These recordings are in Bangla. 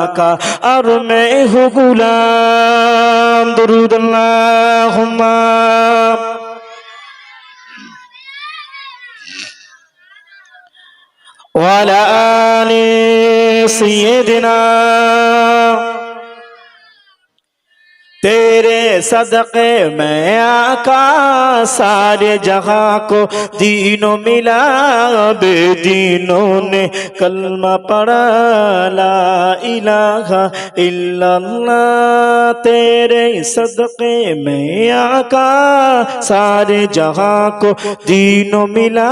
আকা আর মে হু গুলাম দরুদাল্লাহ وعلى آل سيدنا तेरे सदक़े में आका सारे जहां को दीनों मिला बेदीनों ने कलमा पढ़ा ला इलाहा इल्लल्लाह तेरे सदक़े में आका सारे जहां को दीनों मिला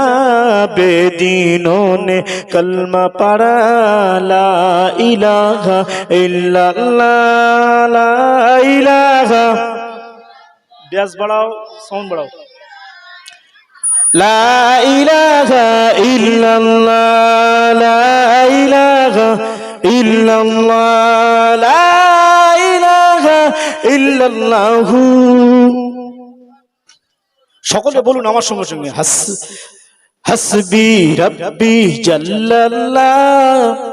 बेदीनों ने कलमा पढ़ा ला इलाहा इल्लल्लाह ला इलाहा ব্যাস বাড়াও সাউন্ড বাড়াও। লা ইলাহা ইল্লাল্লাহ, লা ইলাহা ইল্লাল্লাহ, লা ইলাহা ইল্লাল্লাহু। সকলে বলুন আমার সঙ্গে সঙ্গে। হাস, হাসবি রব্বি জাল্লাল্লাহ।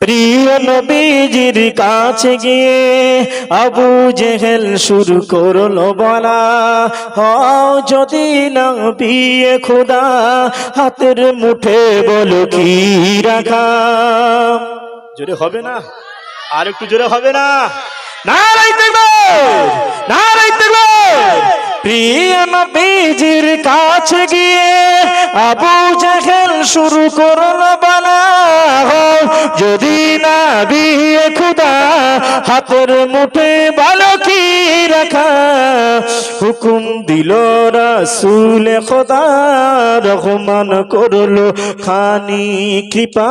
প্রিয় নবীজির কাছে গিয়ে আবু জেহেল শুরু করল বলা, হও যদি না বিয়ে খোদা, হাতের মুঠে বলো কি রাখা? জোরে হবে না? আর একটু জোরে হবে না? না না প্রিয় নবীজির কাছে গিয়ে আবু জাহেল শুরু করল বলা। যদি না বিয়ে খুদা, হাতের মুঠে ভালো কি রাখা। হুকুম দিল রাসুল খোদা, রহমান করল খানি কৃপা।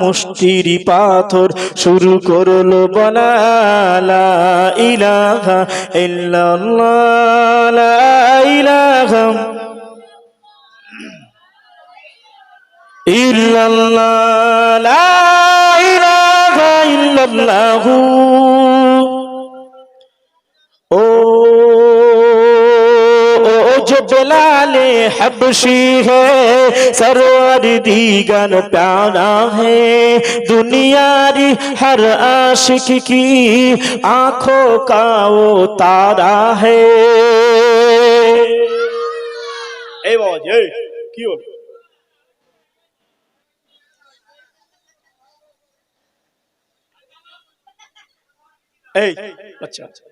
মুষ্টির পাথর শুরু করল বলা ইলাহা ইল্লাল্লাহ ইলাহা illallah la हबशी है, सरवर दीगन प्यारा है। दुनियारी हर आशिक की आँखों का वो तारा है। ए क्यों? এই আচ্ছা আচ্ছা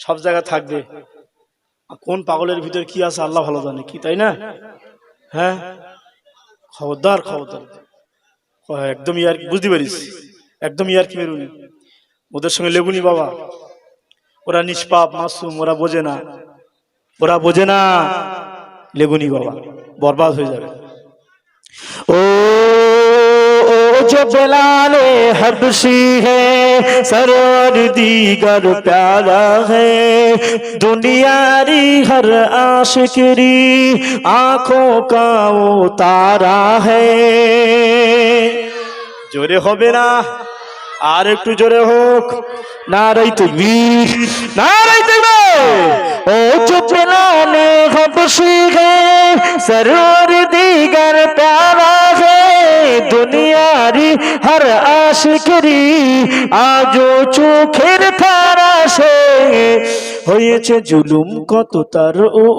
সব জায়গা থাকবে আর কোন পাগলের ভিতর কি আছে আল্লাহ ভালো জানে কি তাই না হ্যাঁ খবরদার খবরদার ও, একদম ইয়ার বুঝতে পারিস একদম ইয়ার কি বেরুনি ওদের সঙ্গে লেগুনি বাবা ওরা নিষ্পাপ মাসুম ওরা বোঝে না ওরা বোঝে না লেগুনি বাবা বরবাদ হয়ে যাবে ओ ओ जो जलाले हबशी है سرور دیگر پیارا ہے دنیاری ہر আঁখো آنکھوں کا وہ تارا ہے জোরে হবে না আর একটু জোরে হোক না রাই তুমি না রাই তুমি ও চুপলানে হবসি গে সরুর দিগর প্যারা হে দুনিয়ারি হর আ আশিকরি আজো চোখের ফারাসে হয়েছে জুলুম কত তার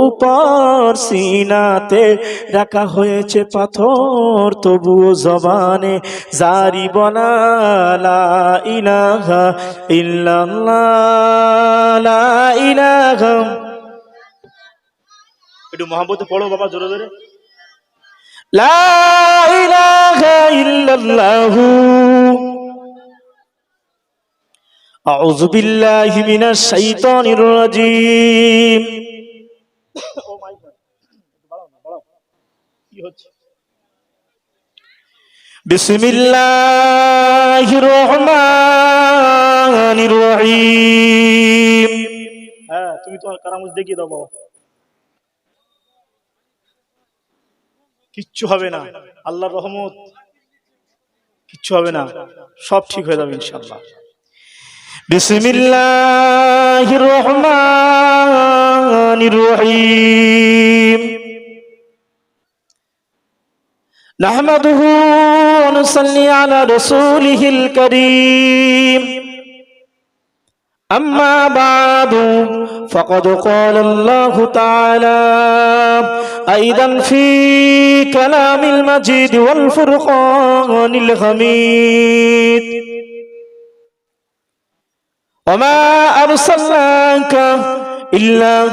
উপর সিনাতে। রাখা হয়েছে পাথর তবুও জবানে জারি বলা লা ইলাহা ইল্লাল্লাহ লা ইলাহা। একটু মোহাম্মদ পড়ো বাবা জোরে জোরে। লা ইলাহা ইল্লাল্লাহু। أعوذ بالله من الشيطان الرجيم بسم الله الرحمن الرحيم হ্যাঁ তুমি তোমার কারামত দেখিয়ে দাও বাবা কিচ্ছু হবে না আল্লাহর রহমত কিচ্ছু হবে না সব ঠিক হয়ে যাবে ইনশাআল্লাহ بسم الله الرحمن الرحيم نحمده ونصلي على رسوله الكريم أما بعد فقد قال الله تعالى أيضا في كلام المجيد والفرقان الحميد وما أرسلناك إلا